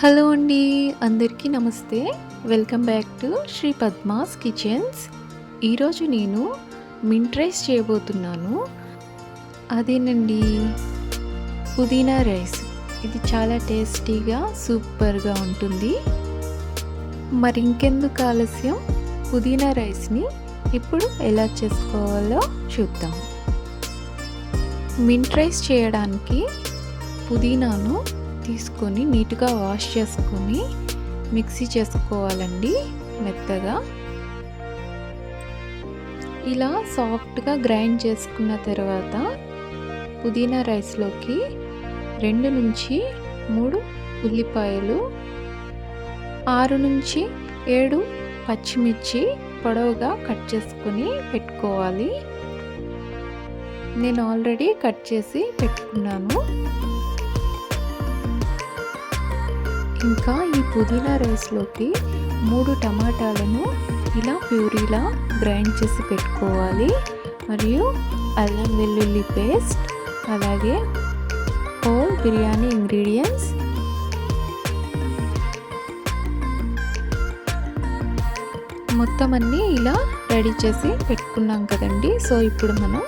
Hello అండి అందరికీ నమస్తే. Welcome back to Sri Padma's kitchens. ఈరోజు నేను మింట్ రైస్ చేయబోతున్నాను. అదేనండి పుదీనా రైస్. ఇది చాలా టేస్టీగా సూపర్గా ఉంటుంది. మరి ఇంకెందుకు ఆలస్యం? పుదీనా రైస్ని ఇప్పుడు ఎలా చేసుకోవాలో చూద్దాం. మింట్ రైస్ చేయడానికి పుదీనాను తీసుకొని నీట్గా వాష్ చేసుకొని మిక్సీ చేసుకోవాలండి మెత్తగా. ఇలా సాఫ్ట్గా గ్రైండ్ చేసుకున్న తర్వాత పుదీనా రైస్లోకి రెండు నుంచి మూడు ఉల్లిపాయలు ఆరు నుంచి ఏడు పచ్చిమిర్చి పొడవుగా కట్ చేసుకొని పెట్టుకోవాలి. నేను ఆల్రెడీ కట్ చేసి పెట్టుకున్నాను. ఇంకా ఈ పుదీనా రైస్లోకి మూడు టమాటాలను ఇలా ప్యూరీలా గ్రైండ్ చేసి పెట్టుకోవాలి. మరియు అల్లం వెల్లుల్లి పేస్ట్ అలాగే హోల్ బిర్యానీ ఇంగ్రీడియంట్స్. మొత్తం అన్నీ ఇలా రెడీ చేసి పెట్టుకున్నాం కదండి. సో ఇప్పుడు మనం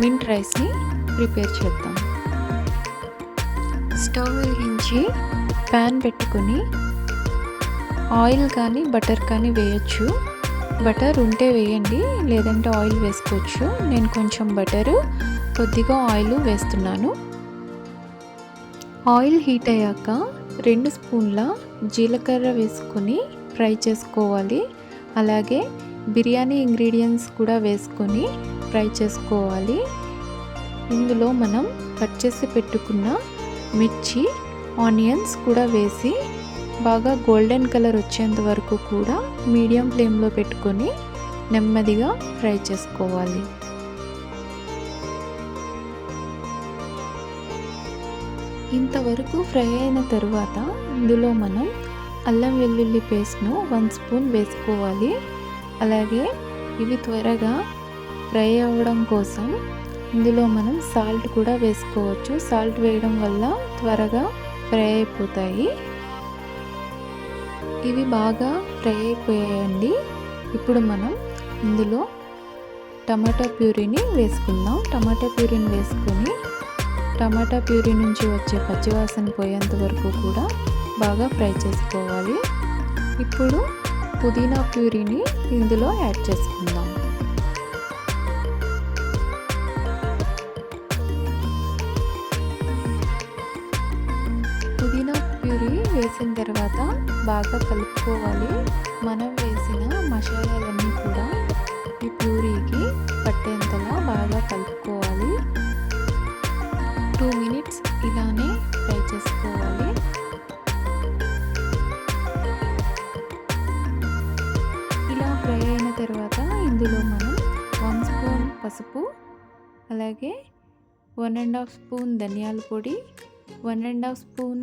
మింట్ రైస్ని ప్రిపేర్ చేద్దాం. స్టవ్ వెలిగించి ప్యాన్ పెట్టుకొని ఆయిల్ కానీ బటర్ కానీ వేయచ్చు. బటర్ ఉంటే వేయండి లేదంటే ఆయిల్ వేసుకోవచ్చు. నేను కొంచెం బటరు కొద్దిగా ఆయిల్ వేస్తున్నాను. ఆయిల్ హీట్ అయ్యాక రెండు స్పూన్ల జీలకర్ర వేసుకొని ఫ్రై చేసుకోవాలి. అలాగే బిర్యానీ ఇంగ్రీడియంట్స్ కూడా వేసుకొని ఫ్రై చేసుకోవాలి. ఇందులో మనం కట్ చేసి పెట్టుకున్న మిర్చి ఆనియన్స్ కూడా వేసి బాగా గోల్డెన్ కలర్ వచ్చేంత వరకు కూడా మీడియం ఫ్లేమ్లో పెట్టుకొని నెమ్మదిగా ఫ్రై చేసుకోవాలి. ఇంతవరకు ఫ్రై అయిన తరువాత ఇందులో మనం అల్లం వెల్లుల్లి పేస్ట్ను వన్ స్పూన్ వేసుకోవాలి. అలాగే ఇవి త్వరగా ఫ్రై అవ్వడం కోసం ఇందులో మనం సాల్ట్ కూడా వేసుకోవచ్చు. సాల్ట్ వేయడం వల్ల త్వరగా ఫ్రై అయిపోతాయి. ఇవి బాగా ఫ్రై అయిపోయాయండి. ఇప్పుడు మనం ఇందులో టమాటా ప్యూరీని వేసుకుందాం. టమాటా ప్యూరీని వేసుకొని టమాటా ప్యూరీ నుంచి వచ్చే పచ్చివాసన పోయేంత వరకు కూడా బాగా ఫ్రై చేసుకోవాలి. ఇప్పుడు పుదీనా ప్యూరీని ఇందులో యాడ్ చేసుకుందాం. వేసిన తర్వాత బాగా కలుపుకోవాలి. మనం వేసిన మసాలాలన్నీ కూడా ఈ ప్యూరీకి పట్టేంతలా బాగా కలుపుకోవాలి. టూ మినిట్స్ ఇలానే ఫ్రై చేసుకోవాలి. ఇలా ఫ్రై అయిన తర్వాత ఇందులో మనం వన్ స్పూన్ పసుపు అలాగే వన్ అండ్ హాఫ్ స్పూన్ ధనియాల పొడి one and half spoon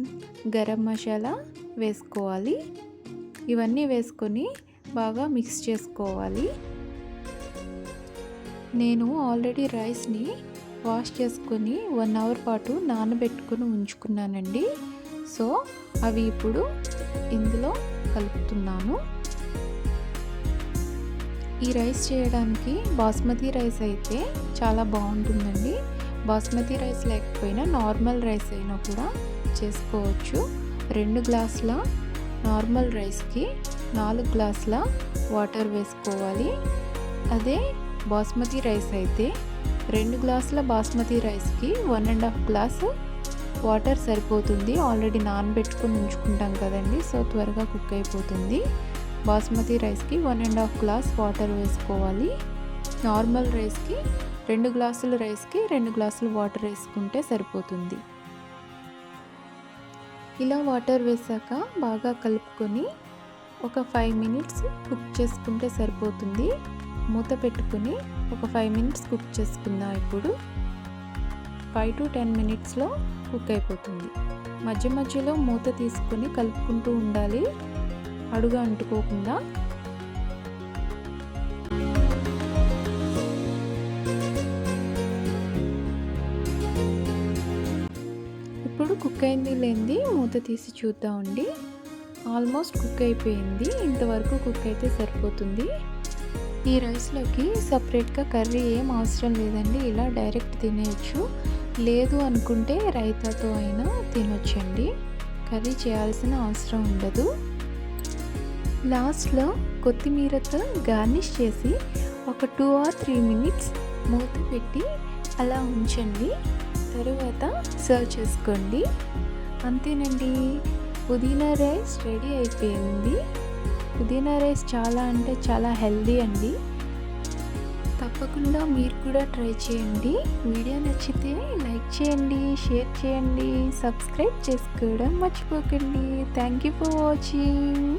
garam masala వేసుకోవాలి. ఇవన్నీ వేసుకొని బాగా మిక్స్ చేసుకోవాలి. నేను ఆల్రెడీ రైస్ని వాష్ చేసుకొని వన్ అవర్ పాటు నానబెట్టుకొని ఉంచుకున్నానండి. సో అవి ఇప్పుడు ఇందులో కలుపుతున్నాను. ఈ రైస్ చేయడానికి బాస్మతి రైస్ అయితే చాలా బాగుంటుందండి. బాస్మతి రైస్ లేకపోయినా నార్మల్ రైస్ అయినా కూడా చేసుకోవచ్చు. రెండు గ్లాసుల నార్మల్ రైస్కి నాలుగు గ్లాసుల వాటర్ వేసుకోవాలి. అదే బాస్మతి రైస్ అయితే రెండు గ్లాసుల బాస్మతి రైస్కి one and half glass water సరిపోతుంది. ఆల్రెడీ నానబెట్టుకుని ఉంచుకుంటాం కదండి సో త్వరగా కుక్ అయిపోతుంది. బాస్మతి రైస్కి one and half glass water వేసుకోవాలి. నార్మల్ రైస్కి రెండు గ్లాసుల రైస్కి రెండు గ్లాసులు వాటర్ వేసుకుంటే సరిపోతుంది. ఇలా వాటర్ వేసాక బాగా కలుపుకొని ఒక ఫైవ్ మినిట్స్ కుక్ చేసుకుంటే సరిపోతుంది. మూత పెట్టుకుని ఒక ఫైవ్ మినిట్స్ కుక్ చేసుకుందాం ఇప్పుడు. ఫైవ్ టు టెన్ మినిట్స్లో కుక్ అయిపోతుంది. మధ్య మధ్యలో మూత తీసుకొని కలుపుకుంటూ ఉండాలి. అడుగు అంటుకోకుండా ఇప్పుడు కుక్ అయింది లేనిది మూత తీసి చూద్దామండి. ఆల్మోస్ట్ కుక్ అయిపోయింది ఇంతవరకు కుక్ అయితే సరిపోతుంది. ఈ రైస్లోకి సపరేట్గా కర్రీ ఏం అవసరం లేదండి ఇలా డైరెక్ట్ తినేయచ్చు. లేదు అనుకుంటే రైతాతో అయినా తినొచ్చండి కర్రీ చేయాల్సిన అవసరం ఉండదు. లాస్ట్లో కొత్తిమీరతో గార్నిష్ చేసి ఒక టూ ఆర్ త్రీ మినిట్స్ మూత పెట్టి అలా ఉంచండి. తరువాత సర్వ్ చేసుకోండి. అంతేనండి. పుదీనా రైస్ రెడీ అయిపోయింది. పుదీనా రైస్ చాలా అంటే చాలా హెల్దీ అండి. తప్పకుండా మీరు కూడా ట్రై చేయండి. వీడియో నచ్చితే లైక్ చేయండి షేర్ చేయండి సబ్స్క్రైబ్ చేసుకోవడం మర్చిపోకండి. Thank you for watching.